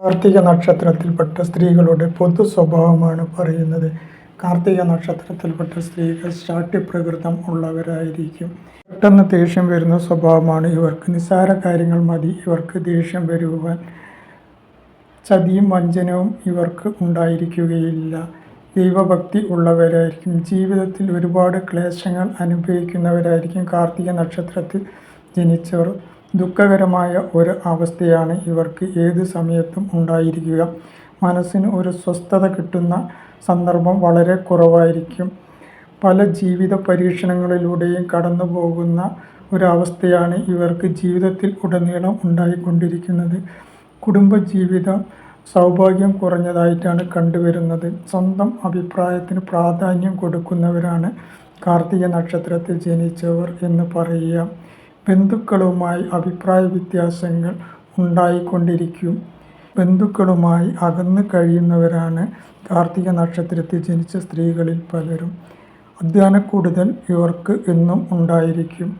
കാർത്തിക നക്ഷത്രത്തിൽപ്പെട്ട സ്ത്രീകളുടെ പൊതു സ്വഭാവമാണ് പറയുന്നത്. കാർത്തിക നക്ഷത്രത്തിൽപ്പെട്ട സ്ത്രീകൾ ശാഠ്യപ്രകൃതം ഉള്ളവരായിരിക്കും. പെട്ടെന്ന് ദേഷ്യം വരുന്ന സ്വഭാവമാണ് ഇവർക്ക്. നിസ്സാര കാര്യങ്ങൾ മതി. ഇവർക്ക് ദേഷ്യം വരുവാൻ ചതിയും വഞ്ചനവും ഇവർക്ക് ഉണ്ടായിരിക്കുകയില്ല. ദൈവഭക്തി ഉള്ളവരായിരിക്കും. ജീവിതത്തിൽ ഒരുപാട് ക്ലേശങ്ങൾ അനുഭവിക്കുന്നവരായിരിക്കും കാർത്തിക നക്ഷത്രത്തിൽ ജനിച്ചവർ. ദുഃഖകരമായ ഒരു അവസ്ഥയാണ് ഇവർക്ക് ഏത് സമയത്തും ഉണ്ടായിരിക്കുക. മനസ്സിന് ഒരു സ്വസ്ഥത കിട്ടുന്ന സന്ദർഭം വളരെ കുറവായിരിക്കും. പല ജീവിത പരീക്ഷണങ്ങളിലൂടെയും കടന്നു പോകുന്ന ഒരവസ്ഥയാണ് ഇവർക്ക് ജീവിതത്തിൽ ഉടനീളം ഉണ്ടായിക്കൊണ്ടിരിക്കുന്നത്. കുടുംബജീവിതം സൗഭാഗ്യം കുറഞ്ഞതായിട്ടാണ് കണ്ടുവരുന്നത്. സ്വന്തം അഭിപ്രായത്തിന് പ്രാധാന്യം കൊടുക്കുന്നവരാണ് കാർത്തിക നക്ഷത്രത്തിൽ ജനിച്ചവർ എന്ന് പറയുക. ബന്ധുക്കളുമായി അഭിപ്രായ വ്യത്യാസങ്ങൾ ഉണ്ടായിക്കൊണ്ടിരിക്കും. ബന്ധുക്കളുമായി അകന്നു കഴിയുന്നവരാണ് കാർത്തിക നക്ഷത്രത്തിൽ ജനിച്ച സ്ത്രീകളിൽ പലരും. അധ്വാനക്കൂടുതൽ ഇവർക്ക് എന്നും ഉണ്ടായിരിക്കും.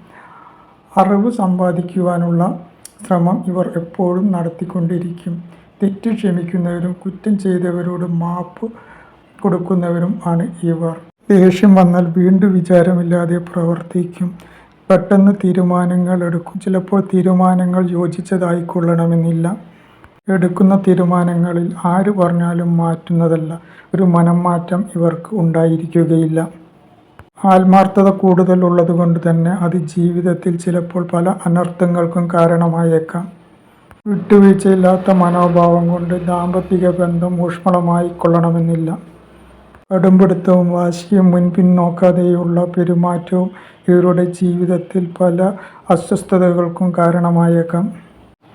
അറിവ് സമ്പാദിക്കുവാനുള്ള ശ്രമം ഇവർ എപ്പോഴും നടത്തിക്കൊണ്ടിരിക്കും. തെറ്റ് ക്ഷമിക്കുന്നവരും കുറ്റം ചെയ്തവരോട് മാപ്പ് കൊടുക്കുന്നവരും ആണ് ഇവർ. ദേഷ്യം വന്നാൽ വീണ്ടും വിചാരമില്ലാതെ പ്രവർത്തിക്കും. പെട്ടെന്ന് തീരുമാനങ്ങൾ എടുക്കും. ചിലപ്പോൾ തീരുമാനങ്ങൾ യോജിച്ചതായിക്കൊള്ളണമെന്നില്ല. എടുക്കുന്ന തീരുമാനങ്ങളിൽ ആര് പറഞ്ഞാലും മാറ്റുന്നതല്ല. ഒരു മനം മാറ്റം ഇവർക്ക് ഉണ്ടായിരിക്കുകയില്ല. ആത്മാർത്ഥത കൂടുതലുള്ളത് കൊണ്ട് തന്നെ അത് ജീവിതത്തിൽ ചിലപ്പോൾ പല അനർത്ഥങ്ങൾക്കും കാരണമായേക്കാം. വിട്ടുവീഴ്ചയില്ലാത്ത മനോഭാവം കൊണ്ട് ദാമ്പത്തിക ബന്ധം ഊഷ്മളമായി കൊള്ളണമെന്നില്ല കടുംപിടുത്തവും വാശിയും മുൻപിൻ നോക്കാതെയുള്ള പെരുമാറ്റവും ഇവരുടെ ജീവിതത്തിൽ പല അസ്വസ്ഥതകൾക്കും കാരണമായേക്കാം.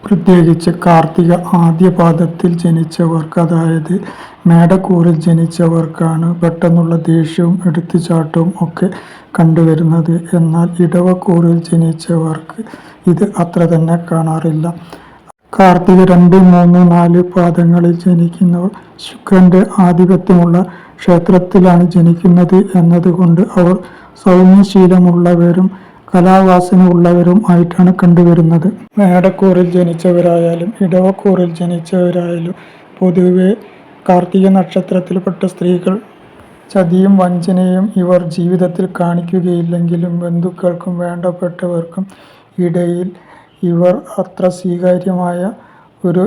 പ്രത്യേകിച്ച് കാർത്തിക ആദ്യപാദത്തിൽ ജനിച്ചവർക്ക് അതായത് മേടക്കൂറിൽ ജനിച്ചവർക്കാണ് പെട്ടെന്നുള്ള ദേഷ്യവും എടുത്തുചാട്ടവും ഒക്കെ കണ്ടുവരുന്നത്. എന്നാൽ ഇടവക്കൂറിൽ ജനിച്ചവർക്ക് ഇത് അത്ര തന്നെ കാണാറില്ല. കാർത്തിക രണ്ട് മൂന്ന് നാല് പാദങ്ങളിൽ ജനിക്കുന്നവർ ശുക്രന്റെ ആധിപത്യമുള്ള ക്ഷേത്രത്തിലാണ് ജനിക്കുന്നത് എന്നതുകൊണ്ട് അവർ സൗമ്യശീലമുള്ളവരും കലാവാസന ഉള്ളവരും ആയിട്ടാണ് കണ്ടുവരുന്നത്. മേടക്കൂറിൽ ജനിച്ചവരായാലും ഇടവക്കൂറിൽ ജനിച്ചവരായാലും പൊതുവെ കാർത്തിക നക്ഷത്രത്തിൽപ്പെട്ട സ്ത്രീകൾ ചതിയും വഞ്ചനയും ഇവർ ജീവിതത്തിൽ കാണിക്കുകയില്ലെങ്കിലും ബന്ധുക്കൾക്കും വേണ്ടപ്പെട്ടവർക്കും ഇടയിൽ ഇവർ അത്ര സ്വീകാര്യമായ ഒരു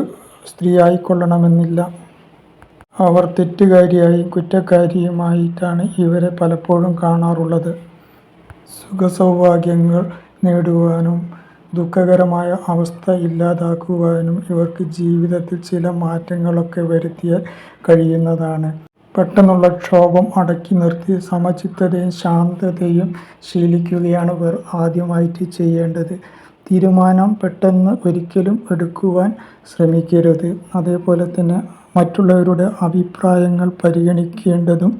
സ്ത്രീ ആയിക്കൊള്ളണമെന്നില്ല. അവർ തെറ്റുകാരിയായും കുറ്റക്കാരിയുമായിട്ടാണ് ഇവരെ പലപ്പോഴും കാണാറുള്ളത്. സുഖസൗഭാഗ്യങ്ങൾ നേടുവാനും ദുഃഖകരമായ അവസ്ഥ ഇല്ലാതാക്കുവാനും ഇവർക്ക് ജീവിതത്തിൽ ചില മാറ്റങ്ങളൊക്കെ വരുത്തിയാൽ കഴിയുന്നതാണ്. പെട്ടെന്നുള്ള ക്ഷോഭം അടക്കി നിർത്തി സമചിത്തതയും ശാന്തതയും ശീലിക്കുകയാണ് ഇവർ ആദ്യമായിട്ട് ചെയ്യേണ്ടത്. തീരുമാനം പെട്ടെന്ന് ഒരിക്കലും എടുക്കുവാൻ ശ്രമിക്കരുത്. അതേപോലെ തന്നെ മറ്റുള്ളവരുടെ അഭിപ്രായങ്ങൾ പരിഗണിക്കേണ്ടതും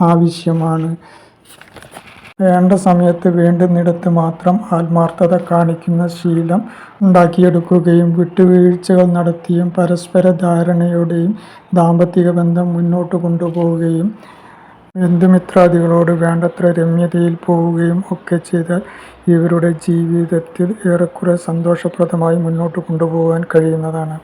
ആവശ്യമാണ്. വേണ്ട സമയത്ത് വേണ്ടുന്നിടത്ത് മാത്രം ആത്മാർത്ഥത കാണിക്കുന്ന ശീലം ഉണ്ടാക്കിയെടുക്കുകയും വിട്ടുവീഴ്ചകൾ നടത്തിയും പരസ്പര ധാരണയോടെയും ദാമ്പത്തിക ബന്ധം മുന്നോട്ട് കൊണ്ടുപോവുകയും ബന്ധുമിത്രാദികളോട് വേണ്ടത്ര രമ്യതയിൽ പോവുകയും ഒക്കെ ചെയ്താൽ ഇവരുടെ ജീവിതത്തിൽ ഏറെക്കുറെ സന്തോഷപ്രദമായി മുന്നോട്ട് കൊണ്ടുപോകാൻ കഴിയുന്നതാണ്.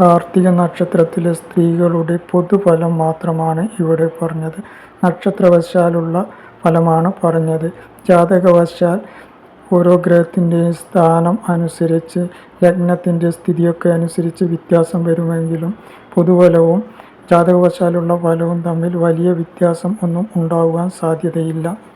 കാർത്തിക നക്ഷത്രത്തിലെ സ്ത്രീകളുടെ പൊതുഫലം മാത്രമാണ് ഇവിടെ പറഞ്ഞത്. നക്ഷത്രവശാലുള്ള ഫലമാണ് പറഞ്ഞത്. ജാതകവശാൽ ഓരോ ഗ്രഹത്തിന്റെയും സ്ഥാനം അനുസരിച്ച് ലഗ്നത്തിന്റെ സ്ഥിതിയൊക്കെ അനുസരിച്ച് വ്യത്യാസം വരുമെങ്കിലും പൊതുഫലവും ജാതകവശാലുള്ള ഫലവും തമ്മിൽ വലിയ വ്യത്യാസം ഒന്നും ഉണ്ടാകുവാൻ സാധ്യതയില്ല.